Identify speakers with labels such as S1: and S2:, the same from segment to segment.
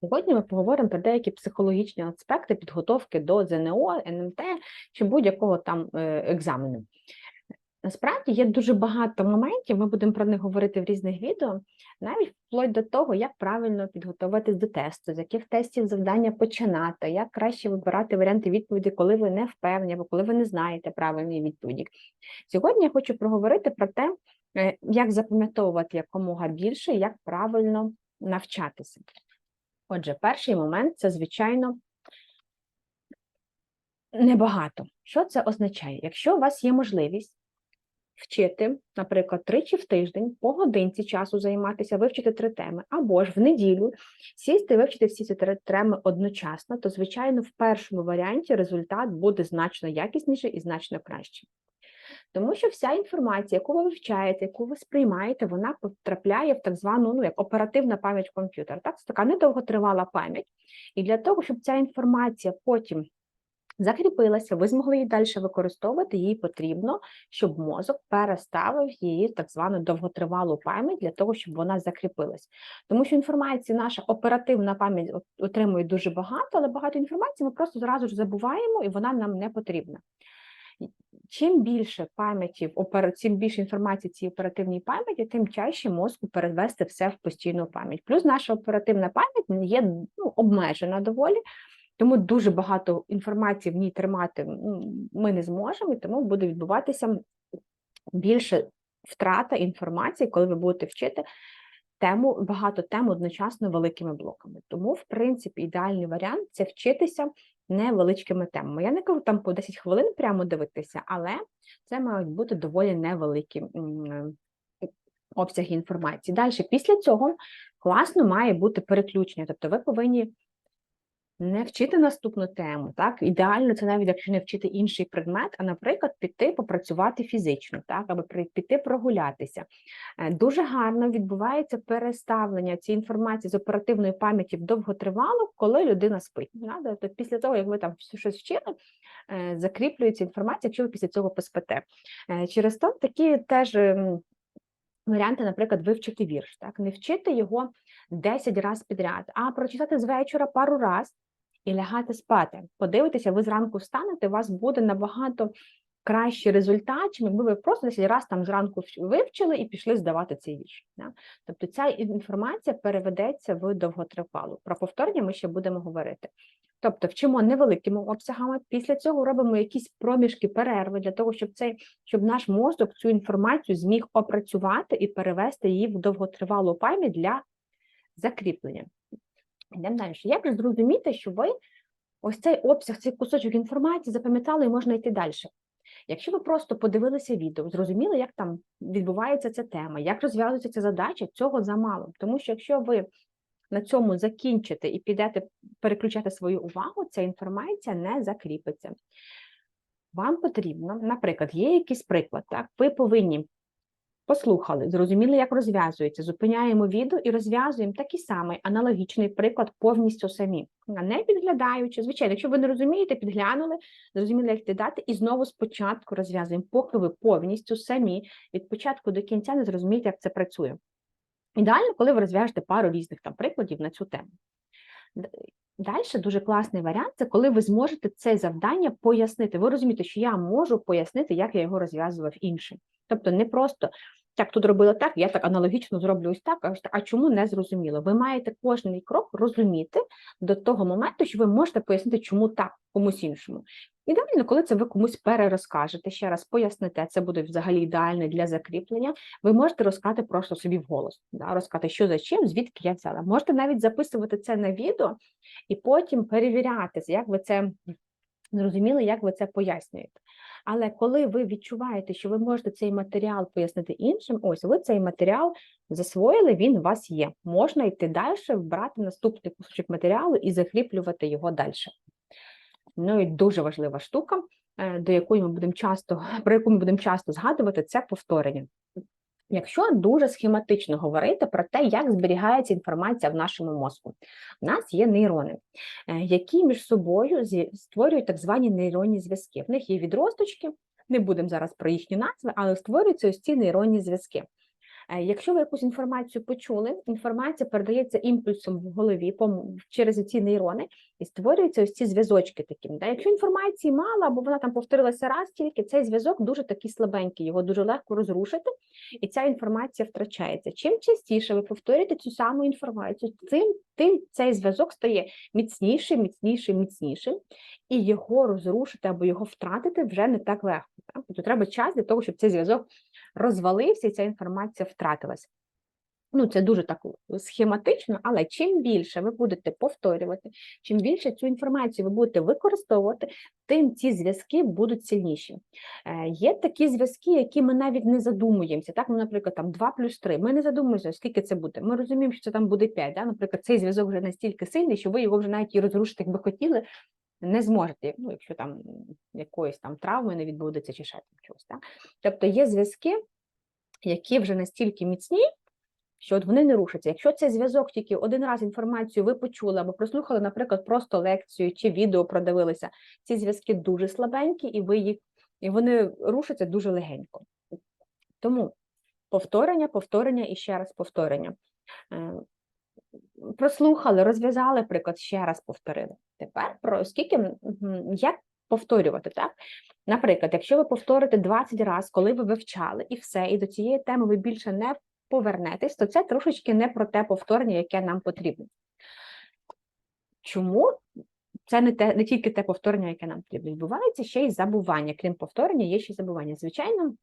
S1: Сьогодні ми поговоримо про деякі психологічні аспекти підготовки до ЗНО, НМТ чи будь-якого там е, екзамену. Насправді є дуже багато моментів, ми будемо про них говорити в різних відео, навіть вплоть до того, як правильно підготуватись до тесту, з яких тестів завдання починати, як краще вибирати варіанти відповіді, коли ви не впевнені або коли ви не знаєте правильні відповіді. Сьогодні я хочу проговорити про те, е, як запам'ятовувати якомога більше, як правильно навчатися. Отже, перший момент це, звичайно, небагато. Що це означає? Якщо у вас є можливість вчити, наприклад, тричі в тиждень, по годинці часу займатися, вивчити три теми, або ж в неділю сісти і вивчити всі ці три теми одночасно, то, звичайно, в першому варіанті результат буде значно якісніший і значно кращий. Тому що вся інформація, яку ви вивчаєте, яку ви сприймаєте, вона потрапляє в так звану ну, як оперативна пам'ять комп'ютера. Так, це така недовготривала пам'ять. І для того, щоб ця інформація потім закріпилася, ви змогли її далі використовувати, їй потрібно, щоб мозок переставив її в так звану довготривалу пам'ять для того, щоб вона закріпилась. Тому що інформації наша оперативна пам'ять отримує дуже багато, але багато інформації ми просто зразу ж забуваємо, і вона нам не потрібна чим більше пам'яті, чим більше інформації цій оперативній пам'яті, тим чаще мозку перевести все в постійну пам'ять. Плюс наша оперативна пам'ять є ну, обмежена доволі, тому дуже багато інформації в ній тримати ми не зможемо, і тому буде відбуватися більше втрата інформації, коли ви будете вчити тему, багато тем одночасно великими блоками. Тому, в принципі, ідеальний варіант це вчитися невеличкими темами. Я не кажу там по 10 хвилин прямо дивитися, але це мають бути доволі невеликі обсяги інформації. Далі, після цього класно має бути переключення, тобто ви повинні не вчити наступну тему, так ідеально це навіть якщо не вчити інший предмет, а, наприклад, піти попрацювати фізично, так або піти прогулятися. Е, дуже гарно відбувається переставлення цієї інформації з оперативної пам'яті в довготривалу, коли людина спить. Тобто після того, як ви там щось вчили, е, закріплюється інформація, якщо ви після цього поспите. Е, через то такі теж. Варіанти, наприклад, вивчити вірш, так не вчити його 10 разів підряд, а прочитати з вечора пару разів і лягати спати. Подивитися, ви зранку встанете, у вас буде набагато кращий результат, чим якби ви просто 10 раз там зранку вивчили і пішли здавати цей вірш. Да? Тобто ця інформація переведеться в довготривалу. Про повторення ми ще будемо говорити. Тобто вчимо невеликими обсягами, після цього робимо якісь проміжки перерви для того, щоб цей, щоб наш мозок цю інформацію зміг опрацювати і перевести її в довготривалу пам'ять для закріплення. Йдемо далі. Як зрозуміти, що ви ось цей обсяг, цей кусочок інформації запам'ятали і можна йти далі? Якщо ви просто подивилися відео, зрозуміли, як там відбувається ця тема, як розв'язується ця задача, цього замало. Тому що якщо ви на цьому закінчите і підете переключати свою увагу, ця інформація не закріпиться. Вам потрібно, наприклад, є якийсь приклад, так, ви повинні Послухали, зрозуміли, як розв'язується. Зупиняємо відео і розв'язуємо такий самий аналогічний приклад повністю самі, не підглядаючи. Звичайно, якщо ви не розумієте, підглянули, зрозуміли, як дати, і знову спочатку розв'язуємо, поки ви повністю самі від початку до кінця не зрозумієте, як це працює. Ідеально, коли ви розв'яжете пару різних там прикладів на цю тему. Далі дуже класний варіант це коли ви зможете це завдання пояснити. Ви розумієте, що я можу пояснити, як я його розв'язував іншим. Тобто не просто так тут робила так, я так аналогічно зроблю ось так, а чому не зрозуміло? Ви маєте кожний крок розуміти до того моменту, що ви можете пояснити, чому так комусь іншому. Ідеально, коли це ви комусь перерозкажете, ще раз поясните, це буде взагалі ідеально для закріплення. Ви можете розказати просто собі вголос, да, розказати, що за чим, звідки я взяла. Можете навіть записувати це на відео і потім перевіряти, як ви це зрозуміли, як ви це пояснюєте. Але коли ви відчуваєте, що ви можете цей матеріал пояснити іншим, ось ви цей матеріал засвоїли, він у вас є. Можна йти далі, брати наступний кусочок матеріалу і закріплювати його далі. Ну і дуже важлива штука, е, до якої ми будемо часто, про яку ми будемо часто згадувати, це повторення. Якщо дуже схематично говорити про те, як зберігається інформація в нашому мозку, у нас є нейрони, е, які між собою створюють так звані нейронні зв'язки. В них є відросточки, не будемо зараз про їхні назви, але створюються ось ці нейронні зв'язки. Е, Якщо ви якусь інформацію почули, інформація передається імпульсом в голові через ці нейрони і створюються ось ці зв'язочки такі. Якщо інформації мало, або вона там повторилася раз тільки, цей зв'язок дуже такий слабенький, його дуже легко розрушити, і ця інформація втрачається. Чим частіше ви повторюєте цю саму інформацію, тим, тим цей зв'язок стає міцнішим, міцнішим, міцнішим, і його розрушити або його втратити вже не так легко. Так? Тобто треба час для того, щоб цей зв'язок розвалився і ця інформація втратилась. Ну, це дуже так схематично, але чим більше ви будете повторювати, чим більше цю інформацію ви будете використовувати, тим ці зв'язки будуть сильніші. Е, Є такі зв'язки, які ми навіть не задумуємося. Так, ну, наприклад, там 2 плюс 3. Ми не задумуємося, скільки це буде. Ми розуміємо, що це там буде 5. Да? Наприклад, цей зв'язок вже настільки сильний, що ви його вже навіть і розрушити, як би хотіли, не зможете, ну, якщо там якоїсь там травми не відбудеться чи ще там чогось. Так? Тобто є зв'язки, які вже настільки міцні, що от вони не рушаться. Якщо цей зв'язок тільки один раз інформацію ви почули або прослухали, наприклад, просто лекцію чи відео продивилися, ці зв'язки дуже слабенькі, і ви їх і вони рушаться дуже легенько. Тому повторення, повторення і ще раз повторення. Прослухали, розв'язали приклад, ще раз повторили. Тепер про скільки як повторювати, так? Наприклад, якщо ви повторите 20 разів, коли ви вивчали і все, і до цієї теми ви більше не повернетесь, то це трошечки не про те повторення, яке нам потрібно. Чому? Це не те, не тільки те повторення, яке нам потрібно. Відбувається ще й забування. Крім повторення, є ще забування. Звичайно,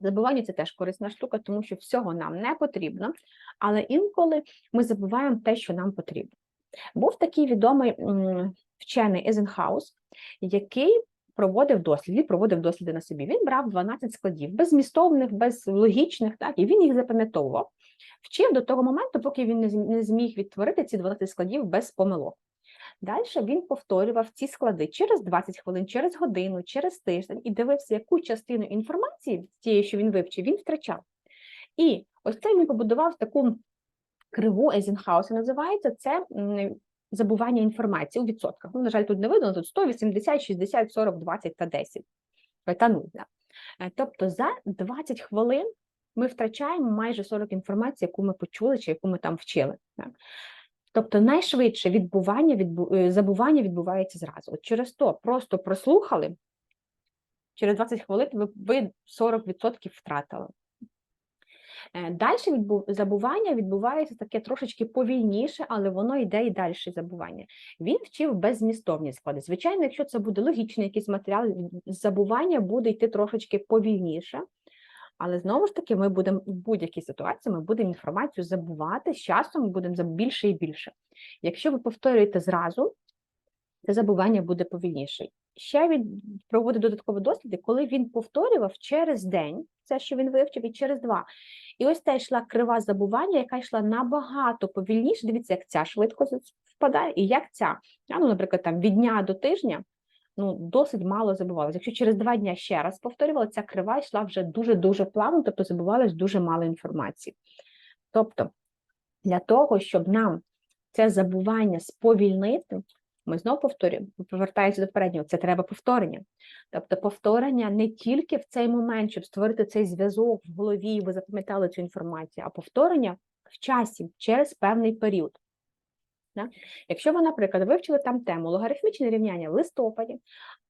S1: забування це теж корисна штука, тому що всього нам не потрібно, але інколи ми забуваємо те, що нам потрібно. Був такий відомий вчений Езенхаус, який проводив досліди, проводив досліди на собі. Він брав 12 складів, беззмістовних, безлогічних, так, і він їх запам'ятовував. Вчив до того моменту, поки він не зміг відтворити ці 12 складів без помилок. Далі він повторював ці склади через 20 хвилин, через годину, через тиждень і дивився, яку частину інформації тієї, що він вивчив, він втрачав. І ось це він побудував таку криву Ейзенхауса, називається це забування інформації у відсотках. Ну, на жаль, тут не видно, тут 100, 80, 60, 40, 20 та 10. Е, Та 0, да. Е, Тобто за 20 хвилин ми втрачаємо майже 40 інформації, яку ми почули чи яку ми там вчили. Тобто найшвидше відбування, відбу... е, забування відбувається зразу. От через то просто прослухали, через 20 хвилин ви, ви 40% втратили. Далі відбу... забування відбувається таке трошечки повільніше, але воно йде і далі забування. Він вчив беззмістовні склади. Звичайно, якщо це буде логічний якийсь матеріал, забування буде йти трошечки повільніше. Але знову ж таки, ми будемо в будь-якій ситуації, ми будемо інформацію забувати з часом, ми будемо більше і більше. Якщо ви повторюєте зразу, це забування буде повільніше. Ще він проводив додаткові досліди, коли він повторював через день це, що він вивчив, і через два. І ось та йшла крива забування, яка йшла набагато повільніше. Дивіться, як ця швидко впадає, і як ця. Ну, наприклад, там від дня до тижня ну, досить мало забувалося. Якщо через два дні ще раз повторювала, ця крива йшла вже дуже-дуже плавно, тобто забувалось дуже мало інформації. Тобто, для того, щоб нам це забування сповільнити, ми знову повторюємо, повертаємося до попереднього, це треба повторення. Тобто повторення не тільки в цей момент, щоб створити цей зв'язок в голові, ви запам'ятали цю інформацію, а повторення в часі через певний період. Якщо ви, наприклад, вивчили там тему логарифмічне рівняння в листопаді,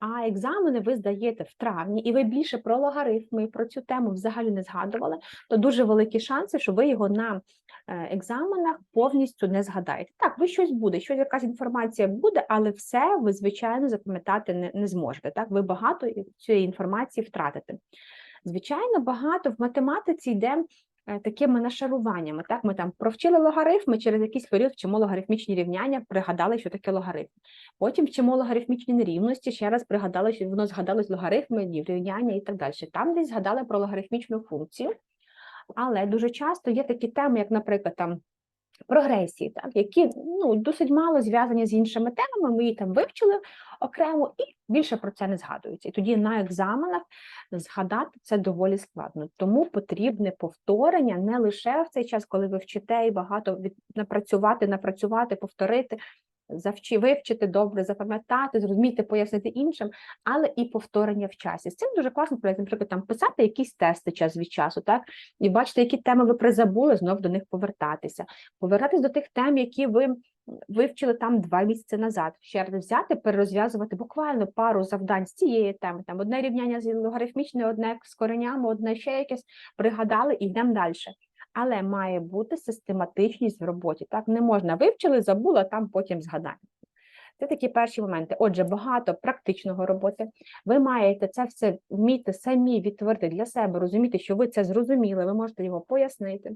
S1: а екзамени ви здаєте в травні, і ви більше про логарифми, і про цю тему взагалі не згадували, то дуже великі шанси, що ви його на е, екзаменах повністю не згадаєте. Так, ви щось буде, щось якась інформація буде, але все ви, звичайно, запам'ятати не, не зможете. Так, ви багато цієї інформації втратите. Звичайно, багато в математиці йде такими нашаруваннями. Так, ми там провчили логарифми, через якийсь період вчимо логарифмічні рівняння, пригадали, що таке логарифм. Потім вчимо логарифмічні нерівності, ще раз пригадали, що воно згадалось логарифми, рівняння і так далі. Там десь згадали про логарифмічну функцію, але дуже часто є такі теми, як, наприклад, там. Прогресії, так, які ну, досить мало зв'язані з іншими темами, ми її там вивчили окремо і більше про це не згадується. І тоді на екзаменах згадати це доволі складно. Тому потрібне повторення не лише в цей час, коли ви вчите і багато від... напрацювати, напрацювати, повторити, завчи, вивчити добре, запам'ятати, зрозуміти, пояснити іншим, але і повторення в часі. З цим дуже класно, впорається, наприклад, там писати якісь тести час від часу, так і бачите, які теми ви призабули, знов до них повертатися, повертатись до тих тем, які ви вивчили там два місяці назад. Ще раз взяти, перерозв'язувати буквально пару завдань з цієї теми. Там одне рівняння з логарифмічною, одне з коренями, одне ще якесь пригадали і йдемо далі. Але має бути систематичність в роботі. Так не можна вивчили, забула, там потім згадаємо. Це такі перші моменти. Отже, багато практичного роботи. Ви маєте це все вміти самі відтворити для себе, розуміти, що ви це зрозуміли, ви можете його пояснити.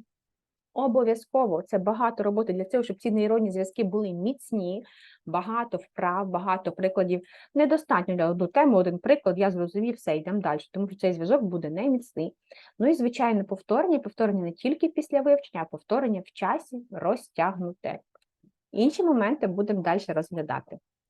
S1: Обов'язково це багато роботи для цього, щоб ці нейронні зв'язки були міцні, багато вправ, багато прикладів. Недостатньо для одну тему, один приклад, я зрозумів, все, йдемо далі, тому що цей зв'язок буде не міцний. Ну і, звичайно, повторення, повторення не тільки після вивчення, а повторення в часі розтягнуте. Інші моменти будемо далі розглядати.